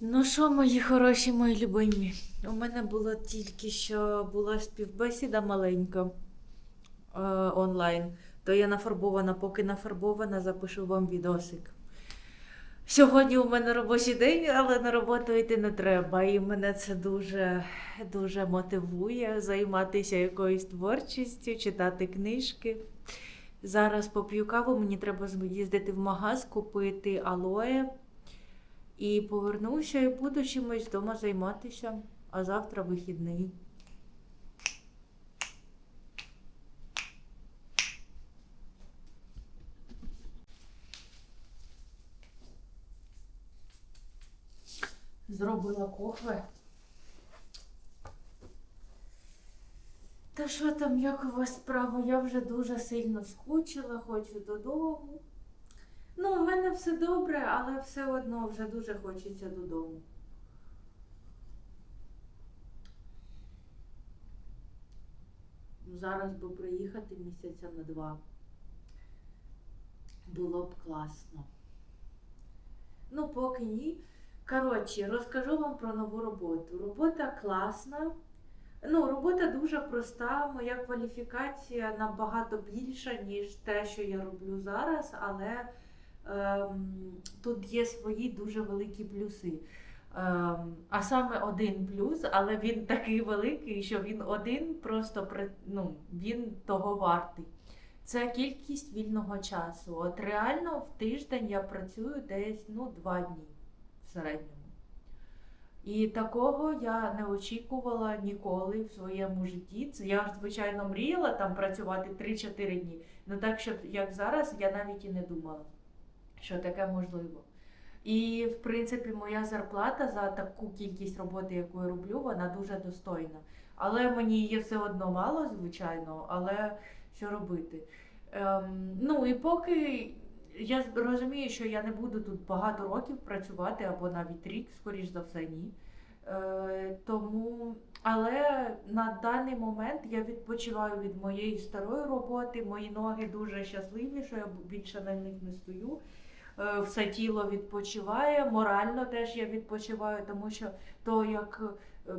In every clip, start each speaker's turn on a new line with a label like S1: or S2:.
S1: Ну що, мої хороші, мої любимі? У мене було тільки що була співбесіда маленька е, онлайн, то я нафарбована, поки нафарбована, запишу вам відосик. Сьогодні у мене робочий день, але на роботу йти не треба. І мене це дуже, дуже мотивує займатися якоюсь творчістю, читати книжки. Зараз поп'ю каву, мені треба з'їздити в магаз, купити алоє. І повернуся і буду чимось вдома займатися, а завтра вихідний. Зробила кофе. Та що там, як у вас справа? Я вже дуже сильно скучила, хочу додому. Ну, у мене все добре, але все одно вже дуже хочеться додому. Зараз би приїхати місяця на два. Було б класно. Ну, поки ні. Коротше, розкажу вам про нову роботу. Робота класна. Ну, робота дуже проста. Моя кваліфікація набагато більша, ніж те, що я роблю зараз, але тут є свої дуже великі плюси. Ем, а саме один плюс, але він такий великий, що він один просто ну, він того вартий. Це кількість вільного часу. От реально в тиждень я працюю десь ну, два дні в середньому. І такого я не очікувала ніколи в своєму житті. Це я звичайно, мріяла там працювати 3-4 дні. Ну так, щоб як зараз, я навіть і не думала, що таке можливо. І, в принципі, моя зарплата за таку кількість роботи, яку я роблю, вона дуже достойна. Але мені її все одно мало, звичайно, але що робити? Ем, ну і поки я розумію, що я не буду тут багато років працювати, або навіть рік, скоріш за все, ні. Е, тому, але на даний момент я відпочиваю від моєї старої роботи. Мої ноги дуже щасливі, що я більше на них не стою. Е, Все тіло відпочиває, морально теж я відпочиваю, тому що то як е,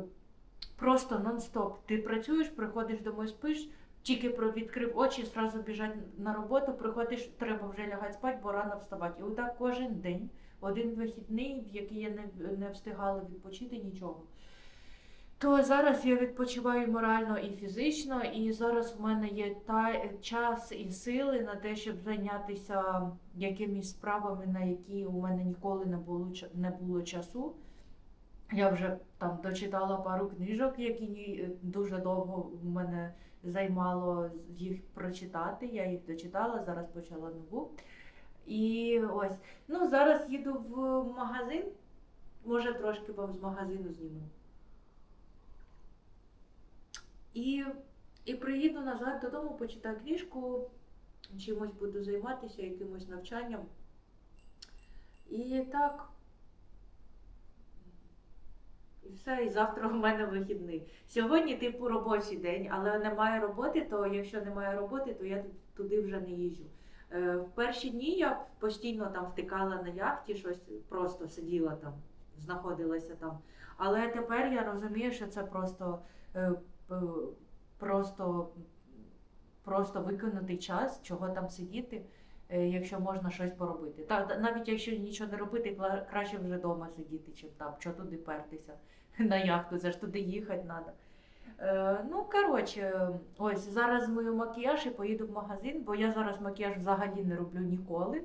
S1: просто нон-стоп. Ти працюєш, приходиш домой, спиш, тільки відкрив очі, зразу біжать на роботу, приходиш, треба вже лягати спати, бо рано вставати. І отак кожен день, один вихідний, в який я не, не встигала відпочити нічого. То зараз я відпочиваю морально і фізично, і зараз у мене є та, час і сили на те, щоб зайнятися якимись справами, на які у мене ніколи не було, не було часу. Я вже там дочитала пару книжок, які дуже довго в мене займало їх прочитати. Я їх дочитала, зараз почала нову. І ось, ну зараз їду в магазин. Може, трошки вам з магазину зніму. І, і приїду назад додому, почитаю книжку, чимось буду займатися, якимось навчанням. І так. І все, і завтра у мене вихідний. Сьогодні, типу, робочий день, але немає роботи, то якщо немає роботи, то я туди вже не їжджу. Е, В перші дні я постійно там втикала на яхті, щось просто сиділа там, знаходилася там. Але тепер я розумію, що це просто, е, просто, просто викинутий час, чого там сидіти, е, якщо можна щось поробити. Та, навіть якщо нічого не робити, краще вже вдома сидіти, чим там, що туди пертися на яхту, це ж туди їхати треба. Е, ну, коротше, ось зараз мою макіяж і поїду в магазин, бо я зараз макіяж взагалі не роблю ніколи.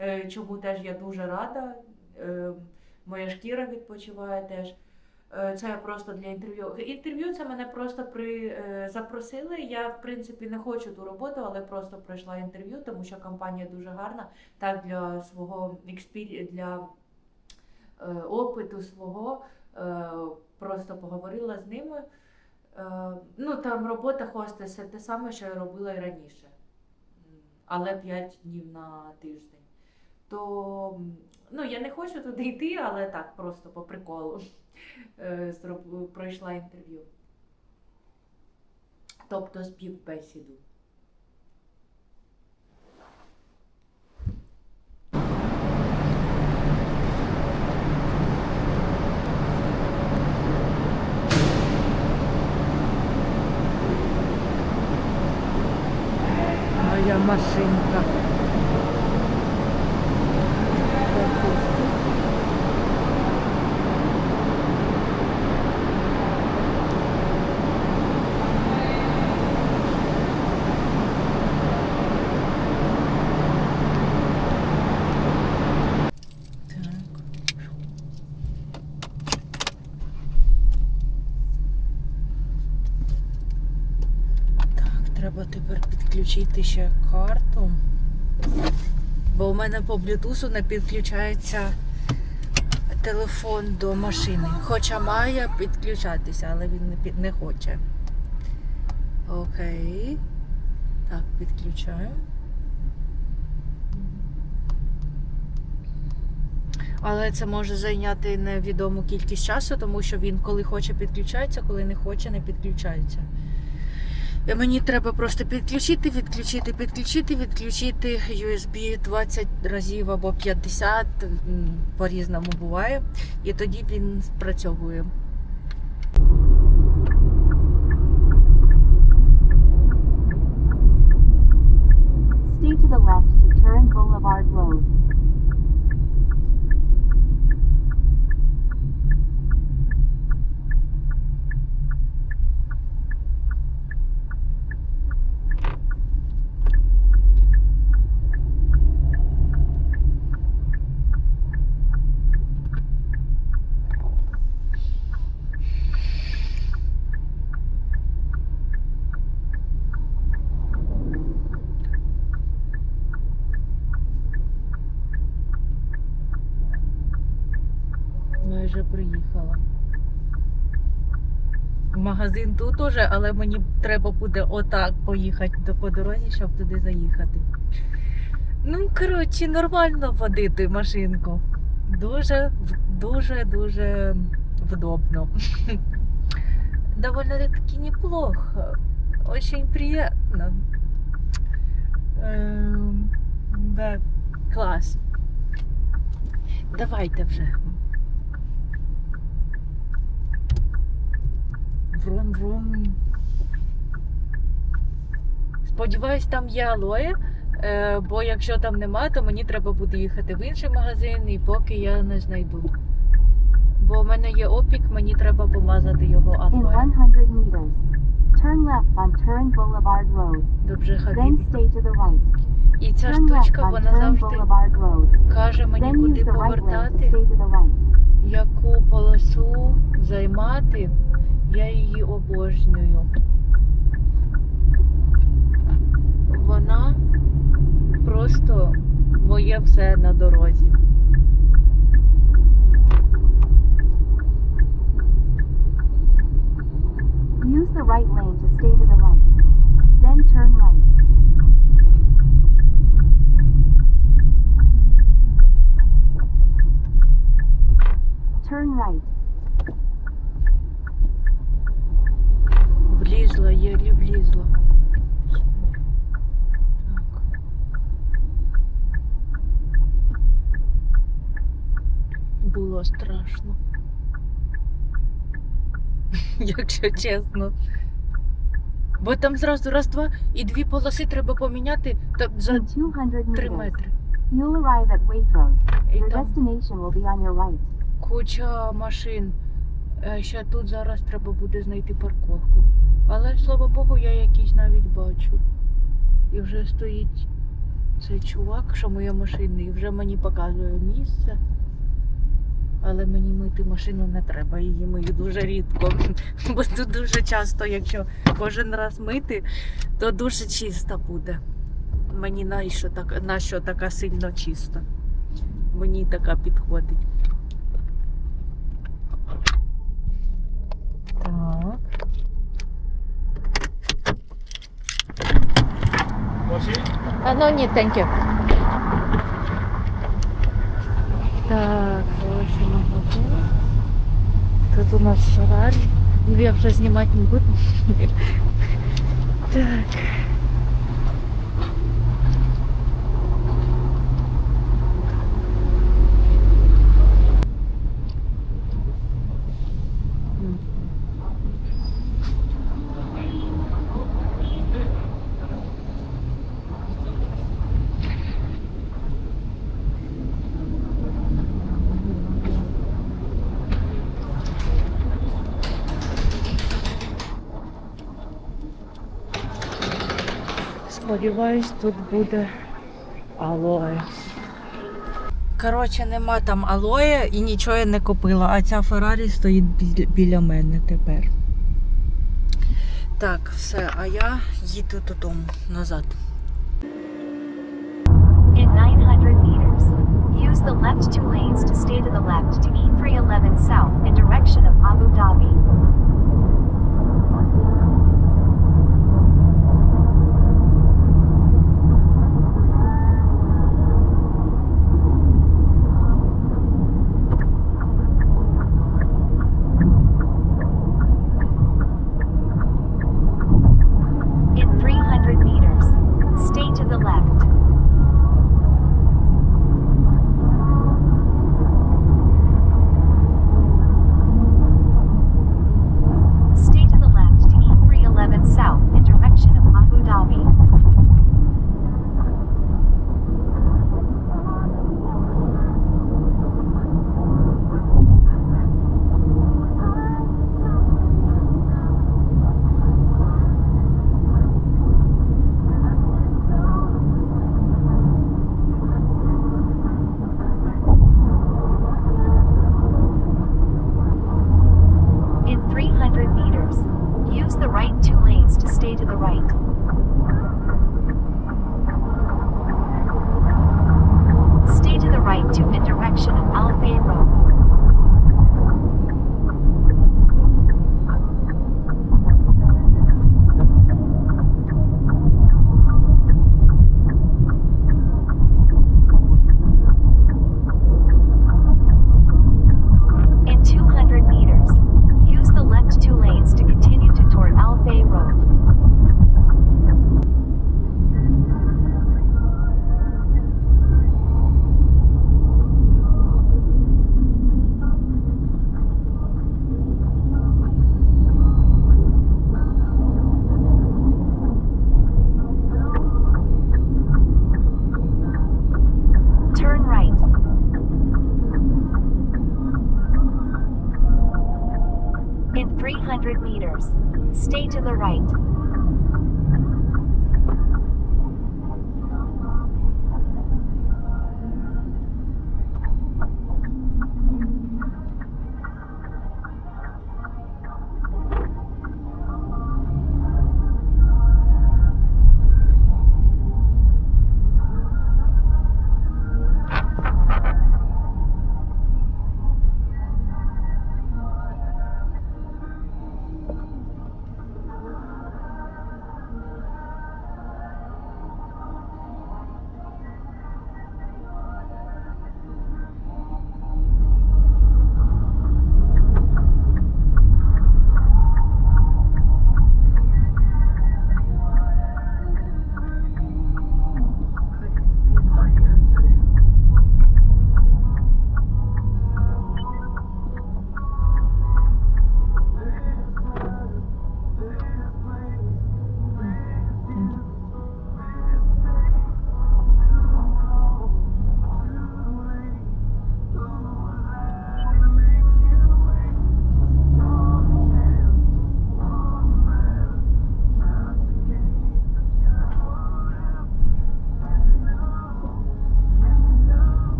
S1: Е, чому теж я дуже рада. Е, моя шкіра відпочиває теж. Е, Це просто для інтерв'ю. Інтерв'ю це мене просто при, е, запросили. Я, в принципі, не хочу ту роботу, але просто пройшла інтерв'ю, тому що компанія дуже гарна. Так, для свого для е, опиту свого просто поговорила з ними. Ну, там робота хостеса те саме, що я робила і раніше, але 5 днів на тиждень то ну, я не хочу туди йти, але так просто по приколу е, пройшла інтерв'ю. Тобто співбесіду. Моя машинка. Підключити ще карту. Бо у мене по блютусу не підключається телефон до машини. Хоча має підключатися, але він не, під... не хоче. Окей. Так, підключаю. Але це може зайняти невідому кількість часу, тому що він коли хоче підключається, коли не хоче, не підключається. Мені треба просто підключити, відключити, підключити, відключити USB 20 разів або 50, по-різному буває. І тоді він спрацьовує.
S2: Stay to the left to Turin Boulevard Road.
S1: Майже приїхала. Магазин тут уже, але мені треба буде отак поїхати до по дорозі, щоб туди заїхати. Ну, коротше, нормально водити машинку. Дуже, дуже, дуже вдобно. Довольно-таки неплохо. Очень приятно. Ем, Да, клас. Давайте вже. Врум-врум. Сподіваюсь, там є алоє, е, бо якщо там нема, то мені треба буде їхати в інший магазин, і поки я не знайду. Бо в мене є опік, мені треба помазати його алоє.
S2: turn left on Turin Boulevard Road.
S1: Добре,
S2: Then stay to the right.
S1: І ця
S2: Turn
S1: штучка, вона завжди каже мені,
S2: Then
S1: куди повертати, яку полосу займати. Я її обожнюю. Вона просто моє все на дорозі.
S2: Use the right lane to stay to the right. Then turn right. Turn right.
S1: Влізла, єлі влізла. Так. Було страшно. Якщо чесно. Бо там зразу раз-два і дві полоси треба поміняти та за
S2: In 200
S1: три метри.
S2: you'll arrive at Waitrose. Your destination will be on your right.
S1: куча машин. Е, Ще тут зараз треба буде знайти парковку. Але слава Богу, я якийсь навіть бачу. І вже стоїть цей чувак, що моя машина, і вже мені показує місце. Але мені мити машину не треба, її мию дуже рідко. Бо тут дуже часто, якщо кожен раз мити, то дуже чиста буде. Мені на що, так, на що така сильно чиста. Мені така підходить. Так. А, ну ні, thank you. Так. Тут у нас Феррарі. Ну, я уже снимать не буду. Так. Сподіваюсь, тут буде алоє. Коротше, нема там алоє і нічого я не купила, а ця Феррарі стоїть бі- біля мене тепер. Так, все, а я їду додому назад.
S2: In 900 meters, use the left two lanes to stay to the left to E311 south in direction of Abu Dhabi.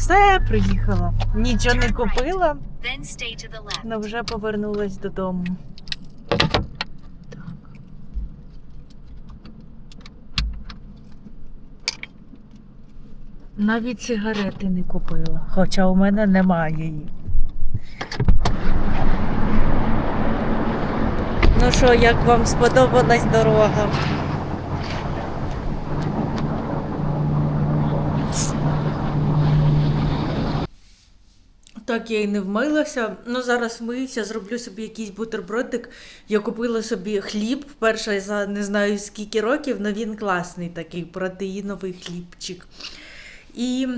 S1: Все, приїхала. Нічого не купила, але вже повернулась додому. Так. Навіть сигарети не купила, хоча у мене немає її. Ну що, як вам сподобалась дорога? Так я і не вмилася. Ну зараз миюся, зроблю собі якийсь бутербродик. Я купила собі хліб, вперше за не знаю скільки років, але він класний такий протеїновий хлібчик. І,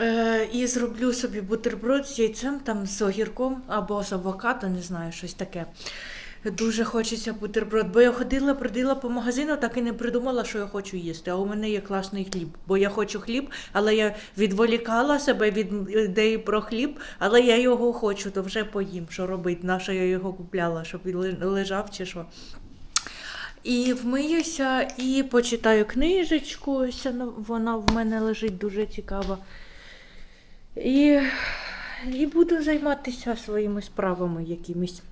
S1: е, і зроблю собі бутерброд з яйцем, там з огірком або з авокадо, не знаю, щось таке. Дуже хочеться бутерброд, бо я ходила, бродила по магазину, так і не придумала, що я хочу їсти. А у мене є класний хліб, бо я хочу хліб, але я відволікала себе від ідеї про хліб, але я його хочу, то вже поїм, що робити, на що я його купляла, щоб він лежав чи що. І вмиюся і почитаю книжечку, вона в мене лежить дуже цікава. І, і буду займатися своїми справами якимись.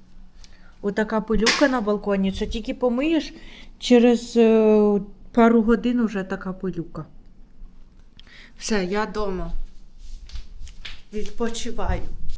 S1: Отака пилюка на балконі. Це тільки помиєш, через е, пару годин вже така пилюка. Все, я вдома. Відпочиваю.